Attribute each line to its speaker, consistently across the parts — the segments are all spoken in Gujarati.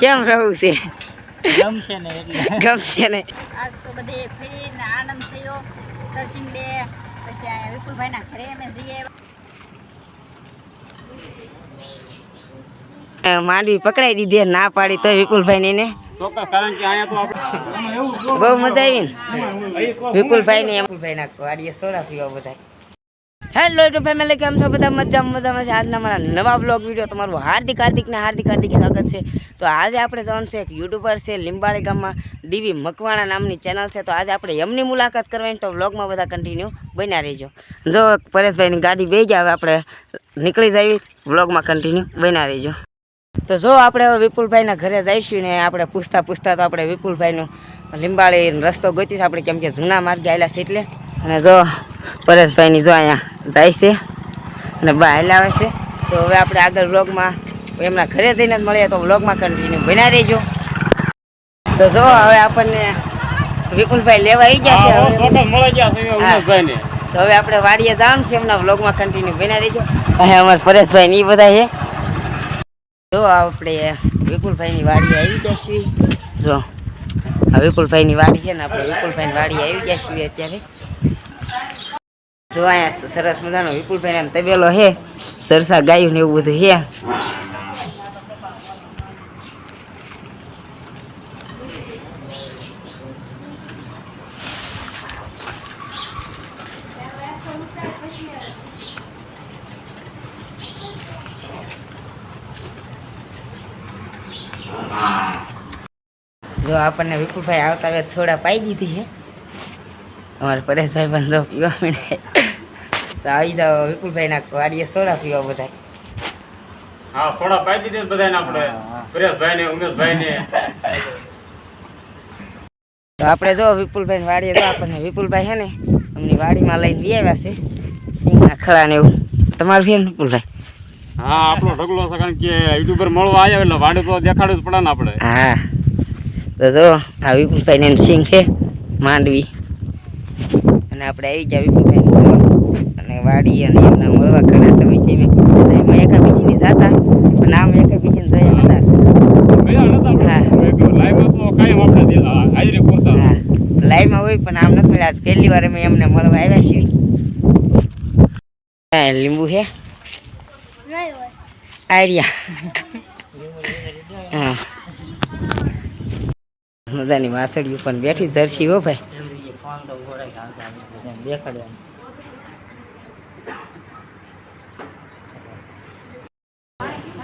Speaker 1: કેમ રહું છે?
Speaker 2: ગમશે ને
Speaker 1: ગમશે ને.
Speaker 3: આજ તો બધે ફરીને આનંદ થયો. દર્શન બે પછી આ વિપુલભાઈના ઘરે અમે જઈએ
Speaker 1: માંડવી પકડાઈ દીધી ના પાડી તો વિપુલભાઈ ને બહુ મજા આવી ને વિપુલભાઈ ને વિપુલભાઈ ના વાડીએ સોડા પીવા બધા હેલો ટુ ફેમિલી કેમ છો બધા? મજામાં મજામાં છે. આજના મારા નવા બ્લોગ વીડિયો તમારું હાર્દિક હાર્દિક ને હાર્દિક હાર્દિક સ્વાગત છે. તો આજે આપણે જવાનું છે એક યુટ્યુબર છે, લીંબાળી ગામમાં ડીવી મકવાણા નામની ચેનલ છે. તો આજે આપણે એમની મુલાકાત કરવાની. તો બ્લોગમાં બધા કન્ટિન્યુ બન્યા રહીજો. જો પરેશભાઈની ગાડી બે ગયા, હવે આપણે નીકળી જઈએ. બ્લોગમાં કન્ટિન્યુ બન્યા રહીજો. તો જો આપણે હવે વિપુલભાઈના ઘરે જઈશું ને આપણે પૂછતા પૂછતા તો આપણે વિપુલભાઈનું લીંબાળી રસ્તો ગોતીશું. આપણે કેમ કે જૂના માર્ગે આવેલા છે એટલે. અને જો પરેશભાઈની જો અહીંયા જાય છે અને બહાર લાવે છે. તો હવે આપણે આગળ વ્લોગમાં એમના ઘરે જઈને જ મળીએ તો વ્લોગમાં કન્ટિન્યુ બના રહેજો. તો જો હવે આપણને વિપુલભાઈ લેવા આવી ગયા છે. તો હવે આપણે વાડીએ જવાનું છે એમના વ્લોગમાં કન્ટિન્યુ બના રહેજો. અહીંયા અમારા પરેશભાઈ ને એ બધા છે. જો આપણે વિપુલભાઈની વાડી આવી ગયા છીએ. જો આ વિપુલભાઈની વાડી છે ને આપણે વિપુલભાઈની વાડી આવી ગયા છીએ અત્યારે. જો અહીંયા સરસ મજાનો વિપુલભાઈ તબેલો હે, સરસા ગાયું ને એવું બધું હે. જો આપણને વિપુલભાઈ આવતા વેત છોડા પાઈ દીધી છે અમારે પરેશભાઈ પણ જો પીવા મળે તો આવી જાઓ વિપુલભાઈના વાડીએ સોડા પીવા બધા
Speaker 4: હા સોડા પાઈ દીધી બધાને આપણે. પરેશભાઈને ઉમેશભાઈને.
Speaker 1: તો આપણે જો વિપુલભાઈ વાડીએ તો આપણને. વિપુલભાઈ છે ને અમની વાડીમાં લઈને બી આવ્યા છે. સિંગના ખળા ને એવું. તમારું છે ને વિપુલભાઈ?
Speaker 4: હા આપણો ઢગલો છે કારણ કે યુટ્યુબર મળવા આવ્યા એટલે વાડે તો દેખાડવું જ પડે ને આપણે.
Speaker 1: હા. તો જો આ વિપુલભાઈ ને સિંગ છે માંડવી. અને આપણે આવી ગયા વિપુલભાઈ અને વાડી અને એમના મળવા ઘણા સમય છે એમાં એકા બીજીની જાતા પણ આમ એકા બીજીને જઈ હતા
Speaker 4: લાઈવમાં
Speaker 1: હોય પણ આમ નથી મળ્યા. પહેલી વાર અમે એમને મળવા આવ્યા છીએ. લીંબુ છે આર્યા. હા. મજાની વાસળીઓ પણ બેઠી જર્સી હો ભાઈ.
Speaker 2: ફોન તો ઘોડે ખાતા દેખાડ્યા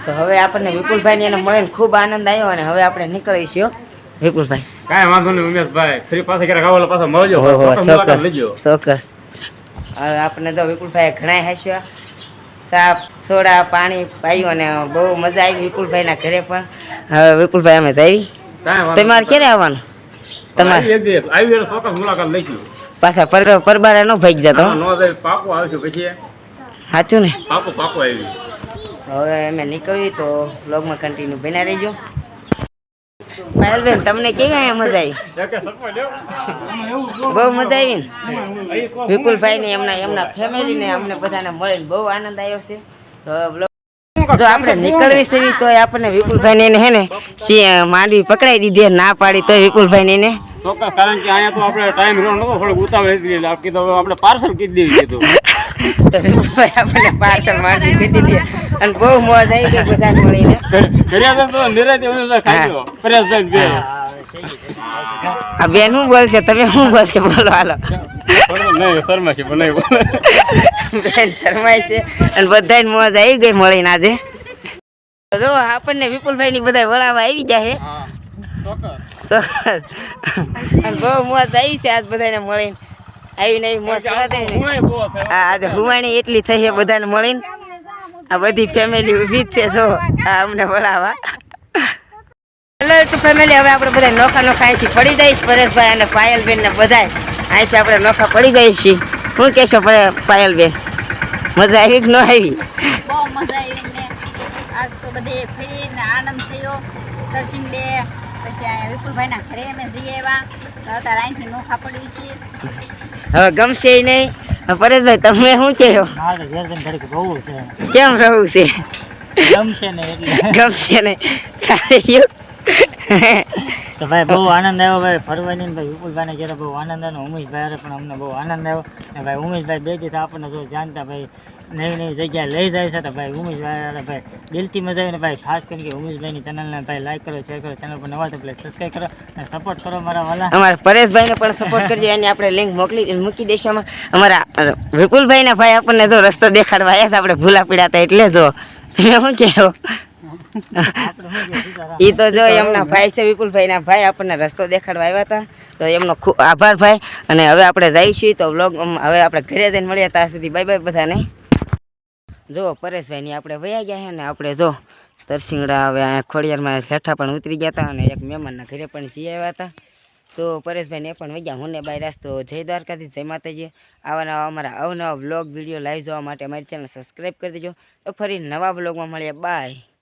Speaker 1: તો હવે આપણને વિપુલભાઈ એને મળીને ખૂબ આનંદ આવ્યો અને હવે આપણે નીકળીશું. વિપુલભાઈ.
Speaker 4: કાંઈ વાંધો નહીં ઉમેશભાઈ. ફ્રી પાસે ક્યારેક આવો એટલે મળજો. ચોક્કસ
Speaker 1: ચોક્કસ હવે આપણે તો વિપુલભાઈ ઘણા હાસ્યા. સાપ સોડા પાણી પાયું અને બહુ મજા આવી વિપુલભાઈના ઘરે પણ. હવે વિપુલભાઈ અમે જઈ. તમારે ક્યારે આવવાનું? તમારે
Speaker 4: આવી વેળે ચોક્કસ મુલાકાત લઈશું
Speaker 1: પાછા પર પરબારા ન ભાઈ જતો
Speaker 4: નો જાય પાકો આવશે પછી.
Speaker 1: સાચું ને?
Speaker 4: પાકો પાકો આવી
Speaker 1: હવે અમે નીકળી તો બ્લોગમાં કન્ટિન્યુ બના રહેજો. પાયલબેન તમને કેવી અહીંયા મજા આવી. બહુ મજા આવી ને? વિપુલભાઈ ને એમના એમના ફેમિલી ને અમને બધાને મળીને બહુ આનંદ આવ્યો છે. તો જો આપણે નીકળવી છે તો આપણને વિપુલભાઈ ને એને હે ને માંડવી પકડાઈ દીધી ના પાડી તોય વિપુલભાઈ ને
Speaker 4: ચોક્કસ કારણ કે અહીંયા તો આપણે ટાઈમ રહ્યો નતો થોડું ઉતાવળ હતી એટલે આપણે કીધું આપણે પાર્સલ કીધી દેવી કીધું
Speaker 1: આપણે પાર્સલ માંડી કીધી અને બહુ મોજ આવી ગઈ બધા મળીને.
Speaker 4: કર્યા તો નિરાતે ઉમેશભાઈ
Speaker 1: આ બેન શું બોલશે? તમે શું બોલશે? બોલો હાલો.
Speaker 4: શર્મા છે
Speaker 1: બેન શરમાય છે. અને બધાને મોજ આવી ગઈ મળીને આજે. જો આપણને વિપુલભાઈ ની બધા વળાવા આવી જાય
Speaker 4: હા ચોક્કસ.
Speaker 1: અને બહુ મોજ આવી છે આજ બધાને મળીને. આવીને એવી મોજ આ આજે હુવાણી એટલી થઈ છે બધાને મળીને. આ બધી ફેમિલી ઊભી જ છે જો. આ અમને બોલાવા હેલો ટુ ફેમિલી હવે આપણે બધા નોખા નોખા અહીંથી પડી જઈશ. પરેશભાઈ અને પાયલબેન ને બધાય અહીંથી આપણે નોખા પડી જઈએ છીએ શું કહેશો પાયલબેન? મજા આવી કે ન આવી?
Speaker 3: બહુ મજા આવી અમને. આજ તો બધે ફરીને આનંદ થયો. દર્શન બે પછી વિપુલભાઈના ઘરે અમે જઈએ એવા અત્યારે અહીંથી નોખા પડ્યું છીએ
Speaker 1: હવે ગમશે નહીં. પરેશભાઈ તમે શું કહો
Speaker 2: છે.
Speaker 1: કેમ રહું છે?
Speaker 2: ગમશે નહીં
Speaker 1: ગમશે ને તારે યું
Speaker 2: તો ભાઈ બહુ આનંદ આવ્યો ભાઈ ફરવાની ભાઈ વિપુલભાઈને જ્યારે બહુ આનંદ આવ્યો ઉમેશભાઈ પણ અમને બહુ આનંદ આવ્યો. ને ભાઈ ઉમેશભાઈ બે દીધા આપણને જો જાણતા ભાઈ નવી નવી જગ્યાએ લઈ જાય છે, તો ભાઈ ઉમેશભાઈ ભાઈ દિલથી મજા આવીને ભાઈ ખાસ કરીને ઉમેશભાઈની ચેનલને ભાઈ લાઈક કરો શેર કરો ચેનલ પર નવા તો પ્લીઝ સબસ્ક્રાઈબ કરો અને સપોર્ટ કરો મારા વાલા.
Speaker 1: અમારા પરેશભાઈને પણ સપોર્ટ કરજો, એની આપણે લિંક મોકલી મૂકી દઈશું. અમારા વિપુલભાઈના ભાઈ આપણને જો રસ્તો દેખાડવા આવ્યા છે, આપણે ભૂલા પીડાતા એટલે જો. શું કહેવો એ તો જો એમના ભાઈ છે, વિપુલભાઈના ભાઈ, આપણને રસ્તો દેખાડવા આવ્યા હતા. તો એમનો ખૂબ આભાર ભાઈ. અને હવે આપણે જઈશું તો વ્લોગ હવે આપણે ઘરે જઈને મળીએ. ત્યાં સુધી બાય બાય બધાને. જો પરેશભાઈની આપણે વયા ગયા છે ને આપણે જો તરસિંગડા હવે અહીંયા ખોડિયારમાં હેઠા પણ ઉતરી ગયા હતા અને એક મહેમાનના ઘરે પણ જઈ આવ્યા હતા. તો પરેશભાઈને એ પણ વગ્યા હું ને બાય રાસ્તો જય દ્વારકાથી જય માતાજી. આવા નવા અમારા અવનવા વ્લોગ વીડિયો લાઈવ જોવા માટે અમારી ચેનલ સબસ્ક્રાઈબ કરી દેજો. તો ફરી નવા વ્લોગમાં મળીએ. બાય